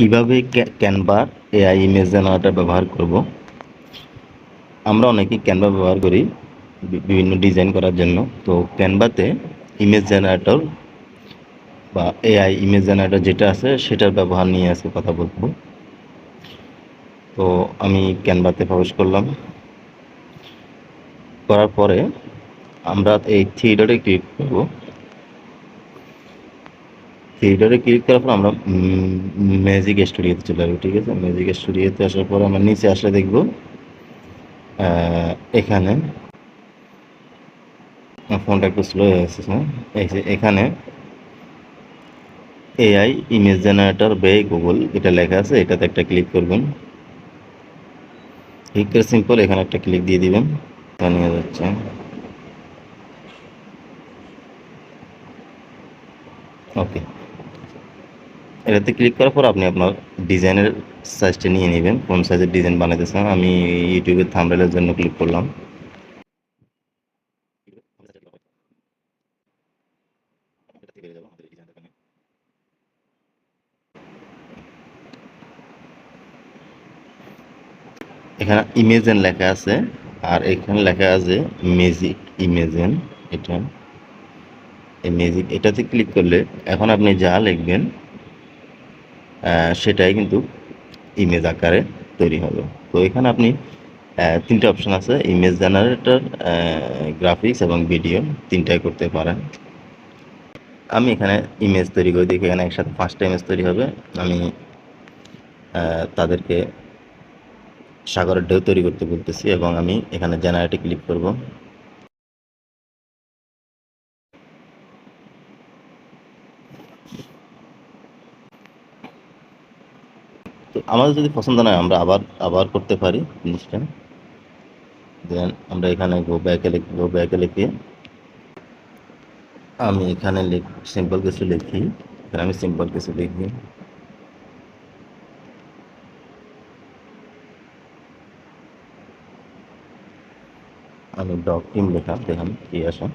কীভাবে ক্যানভার AI image generator ব্যবহার করব? আমরা অনেকেই ক্যানভা ব্যবহার করি বিভিন্ন ডিজাইন করার জন্য। তো ক্যানভাতে ইমেজ জেনারেটর বা এআই ইমেজ জেনারেটর যেটা আছে, সেটার ব্যবহার নিয়ে আজকে কথা বলব। তো আমি ক্যানভাতে প্রবেশ করলাম। করার পরে আমরা এই থ্রি ডটে ক্লিক করব। ডটে ক্লিক করার পর আমরা ম্যাজিক স্টুডিওতে চলে যাব ঠিক আছে? ম্যাজিক স্টুডিওতে আসার পর আমরা নিচে আসলে দেখব এখানে ফোনটা একটু স্লো হয়ে গেছে হ্যাঁ? এখানে এআই ইমেজ জেনারেটর বে গুগল এটা লেখা আছে, এটাতে একটা ক্লিক করবেন। ক্লিক করে সিম্পল এখানে একটা ক্লিক দিয়ে দিবেন, তা নিয়ে যাচ্ছে। ওকে এটাতে ক্লিক করার পর আপনি আপনার ডিজাইনের সাইজটা নিয়ে নেবেন। কোন সাইজের ডিজাইন বানাতে চান আমি ইউটিউবের থাম্বনেলের জন্য ক্লিক করলাম। এখানে ইমেজেন লেখা আছে, আর এখানে লেখা আছে মেজিক ইমেজেন এটা। এই ম্যাজিক এটাতে ক্লিক করলে এখন আপনি যা লিখবেন সেটাই কিন্তু ইমেজ আকারে তৈরি হবে তো এখানে আপনি তিনটে অপশন আছে ইমেজ জেনারেটর গ্রাফিক্স এবং ভিডিও তিনটাই করতে পারেন। আমি এখানে ইমেজ তৈরি করে দিই এখানে একসাথে পাঁচটা ইমেজ তৈরি হবে। আমি তাদেরকে সাগরের ঢেউ তৈরি করতে বলতেছি এবং আমি এখানে জেনারেটে ক্লিক করব। আমাদের যদি পছন্দ নয় আমরা আবার আবার করতে পারি জিনিসটা। দেন আমরা এখানে গো ব্যাকে লিখ গো ব্যাকে লিখে। আমি এখানে লিখ সিম্পল কিছু লিখি। এখানে আমি সিম্পল কিছু লিখি। আমি ডগ টিম লেখা, দেখুন কি আসে।